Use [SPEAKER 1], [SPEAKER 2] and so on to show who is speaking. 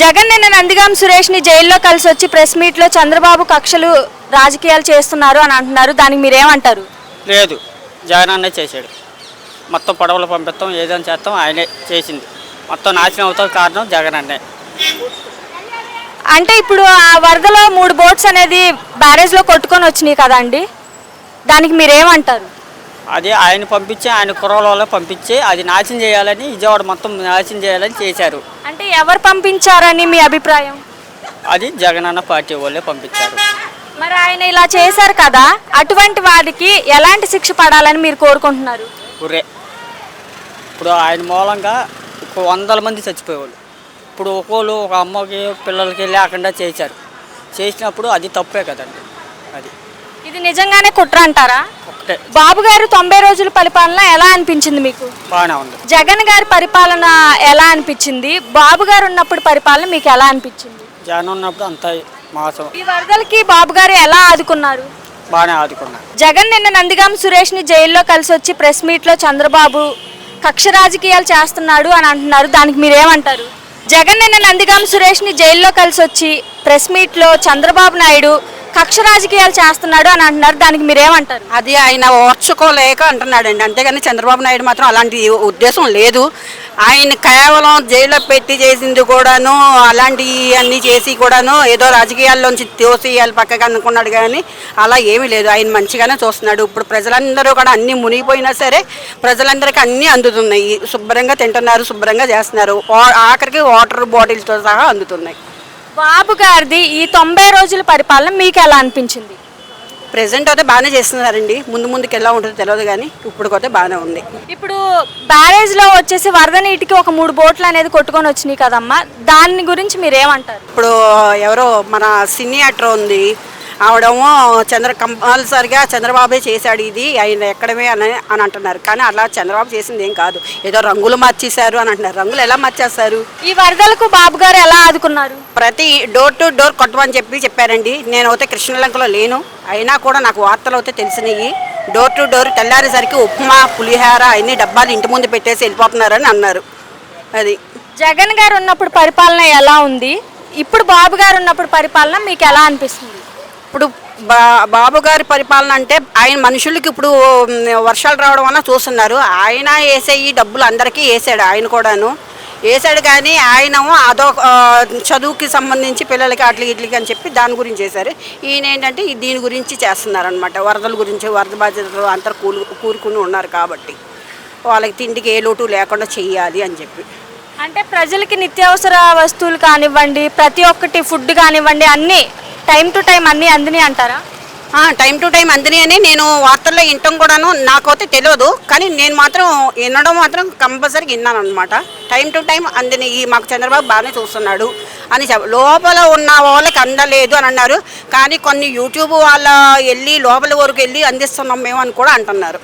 [SPEAKER 1] జగన్ నిన్న నందిగాం సురేష్ని జైల్లో కలిసి వచ్చి ప్రెస్ మీట్లో చంద్రబాబు కక్షలు రాజకీయాలు చేస్తున్నారు అని అంటున్నారు. దానికి మీరేమంటారు?
[SPEAKER 2] లేదు. జగన్ అన్నే చేశాడు. మొత్తం పడవలు పంపిస్తాం ఏదైనా చేస్తాం ఆయనే చేసింది. మొత్తం నాశనం అవుతాం కారణం జగన్ అన్నే.
[SPEAKER 1] అంటే ఇప్పుడు ఆ వరదలో మూడు బోట్స్ అనేది బ్యారేజ్లో కొట్టుకొని వచ్చినాయి కదండి. దానికి మీరేమంటారు?
[SPEAKER 2] అది ఆయన పంపించి ఆయన కుర్రలో పంపించి అది నాశనం చేయాలని విజయవాడ మొత్తం నాశనం చేయాలని చేశారు.
[SPEAKER 1] అంటే ఎవరు పంపించారని మీ అభిప్రాయం?
[SPEAKER 2] అది జగన్ అన్న పార్టీ వాళ్ళే పంపించారు.
[SPEAKER 1] మరి ఆయన ఇలా చేశారు కదా అటువంటి వారికి ఎలాంటి శిక్ష పడాలని మీరు కోరుకుంటున్నారు?
[SPEAKER 2] ఉర్రే ఇప్పుడు ఆయన మూలంగా ఒక వందల మంది చచ్చిపోయేవాళ్ళు. ఇప్పుడు ఒక్కోళ్ళు ఒక అమ్మకి పిల్లలకి లేకుండా చేశారు. చేసినప్పుడు అది తప్పే కదండి. అది
[SPEAKER 1] ఇది నిజంగానే కుట్ర అంటారా?
[SPEAKER 2] ఒకటే
[SPEAKER 1] బాబు గారు తొంభై రోజుల పరిపాలన ఎలా అనిపించింది మీకు?
[SPEAKER 2] బాగానే ఉంది.
[SPEAKER 1] జగన్ గారి పరిపాలన ఎలా అనిపించింది? బాబు గారు ఉన్నప్పుడు పరిపాలన మీకు ఎలా అనిపించింది?
[SPEAKER 2] జగన్ ఉన్నప్పుడు అంతా మాసం.
[SPEAKER 1] ఈ వరదలకి బాబు గారు ఎలా ఆదుకున్నారు?
[SPEAKER 2] బాగానే ఆదుకున్నారు.
[SPEAKER 1] జగన్ నిన్న నందిగాం సురేష్ని జైల్లో కలిసి వచ్చి ప్రెస్ మీట్లో చంద్రబాబు కక్ష రాజకీయాలు చేస్తున్నాడు అని అంటున్నారు. దానికి మీరేమంటారు? జగన్ నిన్న నందిగాం సురేష్ని జైల్లో కలిసి వచ్చి ప్రెస్ మీట్లో చంద్రబాబు నాయుడు కక్ష రాజకీయాలు చేస్తున్నాడు అని అంటున్నారు. దానికి మీరేమంటారు?
[SPEAKER 3] అది ఆయన ఓర్చుకోలేక అంటున్నాడండి. అంతేగాని చంద్రబాబు నాయుడు మాత్రం అలాంటి ఉద్దేశం లేదు. ఆయన కేవలం జైల్లో పెట్టి చేసింది కూడాను అలాంటి అన్ని చేసి కూడాను ఏదో రాజకీయాల్లోంచి తోసేయాలి పక్కకి అనుకున్నాడు కానీ అలా ఏమీ లేదు. ఆయన మంచిగానే చూస్తున్నాడు. ఇప్పుడు ప్రజలందరూ కూడా అన్ని మునిగిపోయినా సరే ప్రజలందరికీ అన్నీ అందుతున్నాయి. శుభ్రంగా తింటున్నారు శుభ్రంగా చేస్తున్నారు. ఆఖరికి వాటర్ బాటిల్స్తో సహా అందుతున్నాయి.
[SPEAKER 1] బాబు గారిది ఈ తొంభై రోజుల పరిపాలన మీకు ఎలా అనిపించింది?
[SPEAKER 3] ప్రజెంట్ అయితే బాగానే చేస్తున్నారండి. ముందు ముందుకు ఎలా ఉంటుందో తెలియదు కానీ ఇప్పటికైతే బాగానే ఉంది.
[SPEAKER 1] ఇప్పుడు బ్యారేజ్లో వచ్చేసి వరద నీటికి ఒక మూడు బోట్లు అనేది కొట్టుకొని వచ్చినాయి కదమ్మా. దాని గురించి మీరేమంటారు?
[SPEAKER 3] ఇప్పుడు ఎవరో మన సినీ యాక్టర్ ఉంది ఆవిడేమో చంద్ర కంపల్సరిగా చంద్రబాబే చేశాడు ఇది ఆయన ఎక్కడమే అని అని అంటున్నారు. కానీ అలా చంద్రబాబు చేసింది ఏం కాదు. ఏదో రంగులు మార్చేశారు అని అంటున్నారు. రంగులు ఎలా మార్చేస్తారు?
[SPEAKER 1] ఈ వరదలకు బాబు గారు ఎలా ఆదుకున్నారు?
[SPEAKER 3] ప్రతి డోర్ టు డోర్ కొట్టమని చెప్పి చెప్పారండి. నేను అయితే కృష్ణలంకలో లేను. అయినా కూడా నాకు వార్తలు అయితే తెలిసినాయి. డోర్ టు డోర్ తెల్లారేసరికి ఉప్మా పులిహార అన్ని డబ్బాలు ఇంటి ముందు పెట్టేసి వెళ్ళిపోతున్నారని అన్నారు. అది.
[SPEAKER 1] జగన్ గారు ఉన్నప్పుడు పరిపాలన ఎలా ఉంది? ఇప్పుడు బాబు గారు ఉన్నప్పుడు పరిపాలన మీకు ఎలా అనిపిస్తుంది?
[SPEAKER 3] ఇప్పుడు బా బాబు గారి పరిపాలన అంటే ఆయన మనుషులకి ఇప్పుడు వర్షాలు రావడం వల్ల చూస్తున్నారు. ఆయన వేసే ఈ డబ్బులు అందరికీ వేసాడు ఆయన కూడాను. వేసాడు కానీ ఆయన అదో చదువుకి సంబంధించి పిల్లలకి అట్లకి ఇట్లకి అని చెప్పి దాని గురించి చేశారు. ఈయన ఏంటంటే దీని గురించి చేస్తున్నారనమాట వరదల గురించి వరద బాధ్యతలు అంతా కూలు కూరుకుని ఉన్నారు కాబట్టి. వాళ్ళకి తిండికి ఏ లోటు లేకుండా చెయ్యాలి అని చెప్పి.
[SPEAKER 1] అంటే ప్రజలకి నిత్యావసర వస్తువులు కానివ్వండి ప్రతి ఒక్కటి ఫుడ్ కానివ్వండి అన్నీ టైం టు టైం అన్నీ అందని అంటారా?
[SPEAKER 3] టైం టు టైం అందిని అని నేను వార్తల్లో వినటం కూడాను. నాకైతే తెలియదు కానీ నేను మాత్రం వినడం మాత్రం కంపల్సరీ విన్నాను అనమాట టైం టు టైం అందని. ఈ మాకు చంద్రబాబు బాగానే చూస్తున్నాడు అని చెప్ప లోపల ఉన్న వాళ్ళకి అందలేదు అని అన్నారు. కానీ కొన్ని యూట్యూబ్ వాళ్ళ వెళ్ళి లోపల వరకు వెళ్ళి అందిస్తున్నాం మేము అని కూడా అంటున్నారు.